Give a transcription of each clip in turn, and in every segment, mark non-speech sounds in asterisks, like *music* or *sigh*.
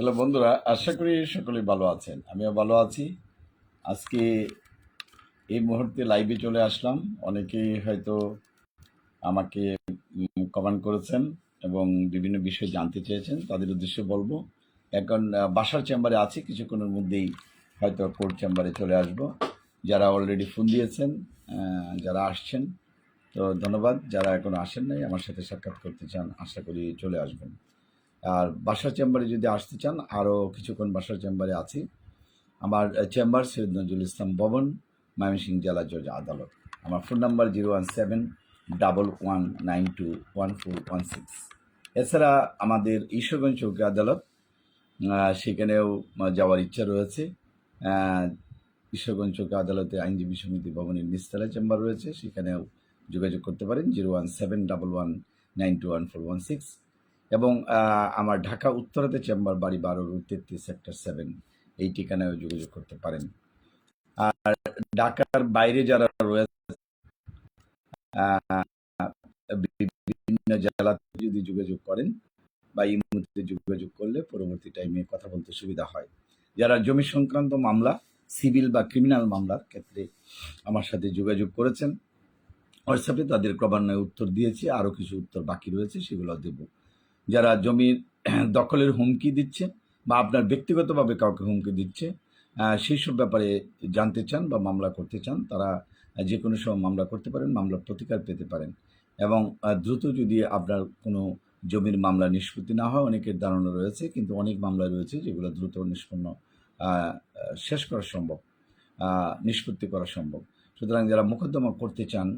Hello বন্ধুরা, আশা করি সকলেই ভালো আছেন। আমিও ভালো আছি। আজকে এই মুহূর্তে লাইভে চলে আসলাম। অনেকেই হয়তো আমাকে কমেন্ট করেছেন এবং বিভিন্ন বিষয় জানতে চেয়েছেন, তাদের উদ্দেশ্যে বলব। এখন বাসার চেম্বারে আছি, কিছুক্ষণের মধ্যেই হয়তো কোর্ট চেম্বারে চলে আসব। যারা অলরেডি ফোন দিয়েছেন যারা আসছেন, তো ধন্যবাদ। যারা এখনও আসেন নাই, আমার সাথে সাক্ষাৎ করতে চান, আশা করি চলে আসবেন। আর বাসার চেম্বারে যদি আসতে চান, আরও কিছুক্ষণ বাসার চেম্বারে আছি। আমার চেম্বার সৈয়দ নজরুল ইসলাম ভবন, ময়মনসিংহ জেলা জজ আদালত। আমার phone number zero one seven, double one, nine two one four one six. এছাড়া আমাদের ঈশ্বরগঞ্জ চৌকি আদালত সেখানেও যাওয়ার ইচ্ছা রয়েছে। ঈশ্বরগঞ্জ চৌকি আদালতে আইনজীবী সমিতি ভবনের নিস্তালা চেম্বার রয়েছে, সেখানেও যোগাযোগ করতে পারেন। Zero one seven, double one, nine two one four one six. এবং আমার ঢাকা উত্তরাতে চেম্বার বাড়ি বারো রুট তেত্রিশ, সেক্টর সেভেন। এই ঠিকানায় যোগাযোগ করতে পারেন। আর ঢাকার বাইরে যারা রয়েছে বিভিন্ন জেলাতে যদি যোগাযোগ করেন বা এই মুহূর্তে যোগাযোগ করলে পরবর্তী টাইমে কথা বলতে সুবিধা হয়। যারা জমি সংক্রান্ত মামলা, সিভিল বা ক্রিমিনাল মামলার ক্ষেত্রে আমার সাথে যোগাযোগ করেছেন, হোয়াটসঅ্যাপে তাদের ক্রমান্বয়ে উত্তর দিয়েছি, আরও কিছু উত্তর বাকি রয়েছে, সেগুলো দেব। যারা জমির *clears throat* দখলের হুমকি দিচ্ছে বা আপনার ব্যক্তিগতভাবে কাউকে হুমকি দিচ্ছে সেই সব ব্যাপারে জানতে চান বা মামলা করতে চান, তারা যে কোনো সময় মামলা করতে পারেন, মামলার প্রতিকার পেতে পারেন। এবং দ্রুত যদি আপনার কোনো জমির মামলা নিষ্পত্তি না হয়, অনেকের ধারণা রয়েছে, কিন্তু অনেক মামলা রয়েছে যেগুলো দ্রুত নিষ্পন্ন শেষ করা সম্ভব নিষ্পত্তি করা সম্ভব। সুতরাং যারা মোকদ্দমা করতে চান,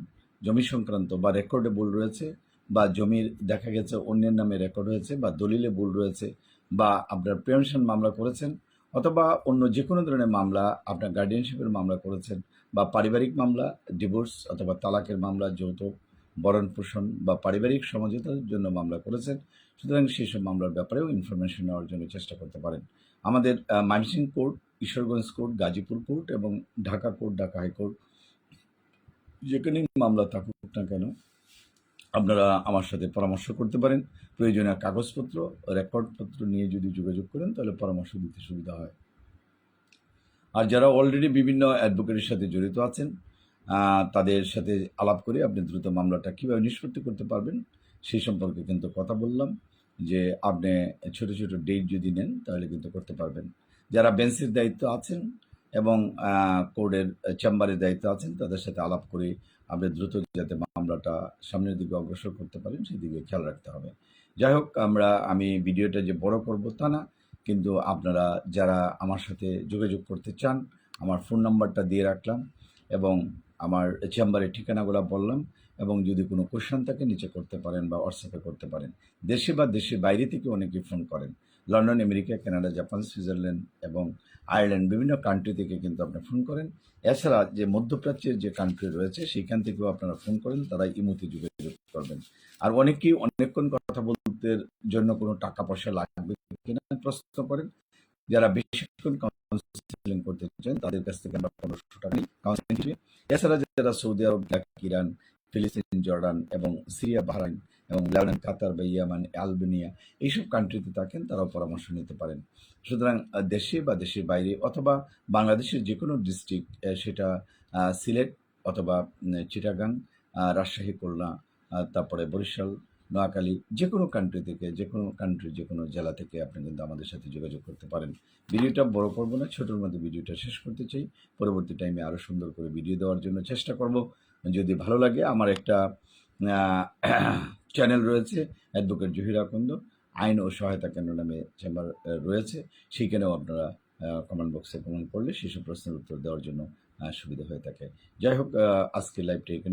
জমি সংক্রান্ত বা রেকর্ডে ভুল রয়েছে বা জমির, দেখা গেছে অন্যের নামে রেকর্ড হয়েছে বা দলিলে ভুল রয়েছে বা আপনার পেনশন মামলা করেছেন অথবা অন্য যে কোনো ধরনের মামলা, আপনার গার্ডিয়ানশিপের মামলা করেছেন বা পারিবারিক মামলা ডিভোর্স অথবা তালাকের মামলা যৌতুক বরণ পোষণ বা পারিবারিক সমঝোতার জন্য মামলা করেছেন। সুতরাং সেই সব মামলার ব্যাপারেও ইনফরমেশন নেওয়ার জন্য চেষ্টা করতে পারেন। আমাদের Mymensingh court, Ishwarganj court, Gazipur court এবং ঢাকা কোর্ট, ঢাকা হাইকোর্ট, যেখানেই মামলা থাকুক না কেন আপনারা আমার সাথে পরামর্শ করতে পারেন। প্রয়োজনীয় কাগজপত্র, রেকর্ডপত্র নিয়ে যদি যোগাযোগ করেন, তাহলে পরামর্শ দিতে সুবিধা হয়। আর যারা অলরেডি বিভিন্ন অ্যাডভোকেটের সাথে জড়িত আছেন তাদের সাথে আলাপ করে আপনি দ্রুত মামলাটা কীভাবে নিষ্পত্তি করতে পারবেন, সেই সম্পর্কে কিন্তু কথা বললাম। যে আপনি ছোট ছোট ডেট যদি নেন, তাহলে কিন্তু করতে পারবেন। যারা বেঞ্চের দায়িত্ব আছেন এবং কোর্টের চেম্বারের দায়িত্ব আছেন, তাদের সাথে আলাপ করে আপনি দ্রুত যাতে মামলাটা সামনের দিকে অগ্রসর করতে পারেন সেদিকে খেয়াল রাখতে হবে। যাই হোক, আমরা, আমি ভিডিওটা যে বড় করব তা না, কিন্তু আপনারা যারা আমার সাথে যোগাযোগ করতে চান, আমার ফোন নাম্বারটা দিয়ে রাখলাম এবং আমার চেম্বারের ঠিকানাগুলো বললাম এবং যদি কোনো কোশ্চেন থাকে নিচে করতে পারেন বা হোয়াটসঅ্যাপে করতে পারেন। দেশে বা দেশের বাইরে থেকে অনেকে ফোন করেন। London America Canada Japan Switzerland এবং আয়ারল্যান্ড বিভিন্ন কান্ট্রি থেকে কিন্তু আপনি ফোন করেন। এছাড়া যে মধ্যপ্রাচ্যের যে কান্ট্রি রয়েছে সেখান থেকেও আপনারা ফোন করেন, তারা ইমুতে যোগাযোগ করবেন। আর অনেকেই অনেকক্ষণ কথা বলতে জন্য কোনো টাকা পয়সা লাগবে কিনা প্রশ্ন করেন। যারা বেশিক্ষণ কাউন্সিলিং করতে চান, তাদের কাছ থেকে আমরা পনেরোশো টাকা নিই। এছাড়া যারা সৌদি আরব ইরান ফিলিস্তিন, জর্ডান এবং সিরিয়া, বাহরাইন এবং লেবানন, কাতার বা ইয়ামান আলবেনিয়া এইসব কান্ট্রিতে থাকেন, তারাও পরামর্শ নিতে পারেন। সুতরাং দেশে বা দেশের বাইরে অথবা বাংলাদেশের যে কোনো ডিস্ট্রিক্ট সেটা সিলেট অথবা চিটাগাং রাজশাহী, খুলনা তারপরে বরিশাল নোয়াখালী যে কোনো কান্ট্রি থেকে যে কোনো কান্ট্রি যে কোনো জেলা থেকে আপনি কিন্তু আমাদের সাথে যোগাযোগ করতে পারেন। ভিডিওটা বড় করব না ছোটোর মধ্যে ভিডিওটা শেষ করতে চাই। পরবর্তী টাইমে আরও সুন্দর করে ভিডিও দেওয়ার জন্য চেষ্টা করব। যদি ভালো লাগে আমার একটা চ্যানেল রয়েছে অ্যাডভোকেট জহিরা কুন্দ আইন ও সহায়তা কেন্দ্র নামে চেম্বার রয়েছে। সেইখানেও আপনারা কমেন্ট বক্সে কমেন্ট করলে সেসব প্রশ্নের উত্তর দেওয়ার জন্য সুবিধা হয়ে থাকে। যাই হোক আহ, আজকের লাইভটা এখানে